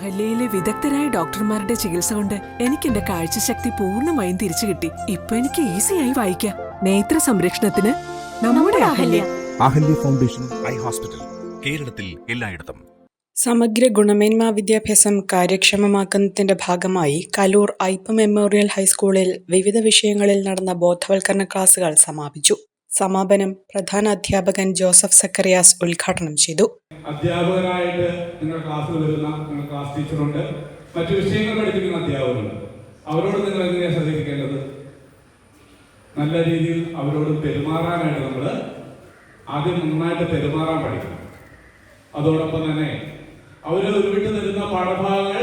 അഹല്യയിലെ വിദഗ്ധരായ ഡോക്ടർമാരുടെ ചികിത്സ കൊണ്ട് എനിക്ക് എന്റെ കാഴ്ചശക്തി പൂർണമായും തിരിച്ചു കിട്ടി. ഇപ്പൊ എനിക്ക് ഈസിയായി വായിക്കാം. നേത്ര സംരക്ഷണത്തിന് നമ്മുടെ Ahalya. Ahalya. Foundation eye hospital കേരളത്തിൽ എല്ലായിടത്തും. സമഗ്ര ഗുണമേന്മ വിദ്യാഭ്യാസം കാര്യക്ഷമമാക്കുന്നതിന്റെ ഭാഗമായി കലൂർ ഐപ്പ മെമ്മോറിയൽ ഹൈസ്കൂളിൽ വിവിധ വിഷയങ്ങളിൽ നടന്ന ബോധവൽക്കരണ ക്ലാസുകൾ സമാപിച്ചു. സമാപനം പ്രധാന അധ്യാപകൻ ജോസഫ് സക്കറിയാസ് ഉദ്ഘാടനം ചെയ്തു. അധ്യാപകരായിട്ട് നിങ്ങളുടെ ക്ലാസ്സിൽ വരുന്ന നിങ്ങളുടെ ക്ലാസ് ടീച്ചറുണ്ട് മറ്റു വിഷയങ്ങൾ പഠിപ്പിക്കുന്ന അധ്യാപകരുണ്ട്. അവരോട് നിങ്ങൾ എങ്ങനെയാണ് ശ്രദ്ധിക്കേണ്ടത്? നല്ല രീതിയിൽ അവരോട് പെരുമാറാനായിട്ട് നമ്മൾ ആദ്യം നന്നായിട്ട് പെരുമാറാൻ പഠിക്കണം. അതോടൊപ്പം തന്നെ അവർ ഉരുവിട്ട് തരുന്ന പാഠഭാഗങ്ങൾ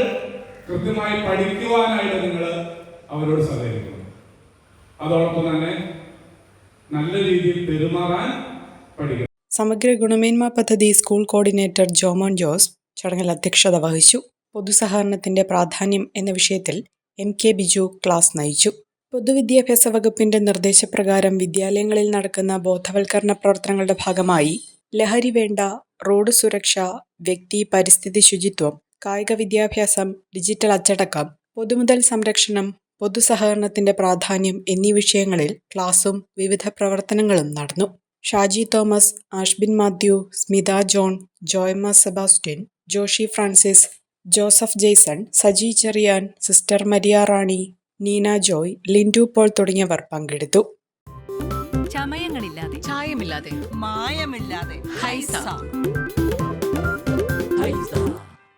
കൃത്യമായി പഠിക്കുവാനായിട്ട് നിങ്ങൾ അവരോട് സഹകരിക്കണം. അതോടൊപ്പം തന്നെ നല്ല രീതിയിൽ പെരുമാറാൻ പഠിക്കണം. സമഗ്ര ഗുണമേന്മ പദ്ധതി സ്കൂൾ കോർഡിനേറ്റർ ജോമോൻ ജോസ് ചടങ്ങിൽ അധ്യക്ഷത വഹിച്ചു. പൊതുസഹകരണത്തിന്റെ പ്രാധാന്യം എന്ന വിഷയത്തിൽ എം കെ ബിജു ക്ലാസ് നയിച്ചു. പൊതുവിദ്യാഭ്യാസ വകുപ്പിന്റെ നിർദ്ദേശപ്രകാരം വിദ്യാലയങ്ങളിൽ നടക്കുന്ന ബോധവൽക്കരണ പ്രവർത്തനങ്ങളുടെ ഭാഗമായി ലഹരി വേണ്ട റോഡ് സുരക്ഷ വ്യക്തി പരിസ്ഥിതി ശുചിത്വം കായിക വിദ്യാഭ്യാസം ഡിജിറ്റൽ അച്ചടക്കം പൊതുമുതൽ സംരക്ഷണം പൊതുസഹകരണത്തിന്റെ പ്രാധാന്യം എന്നീ വിഷയങ്ങളിൽ ക്ലാസും വിവിധ പ്രവർത്തനങ്ങളും നടന്നു. Shaji Thomas Ashbin Mathew Smitha John Joyma Sebastian Joshi Francis Joseph Jaison Saji Cherian sister Maria Rani Neena Joy Lindu Paul തുടങ്ങിയവർ പങ്കെടുത്തു ചമയങ്ങളില്ലാതെ ചായമില്ലാതെ മായമില്ലാതെ ഹൈസ. ഹൈസ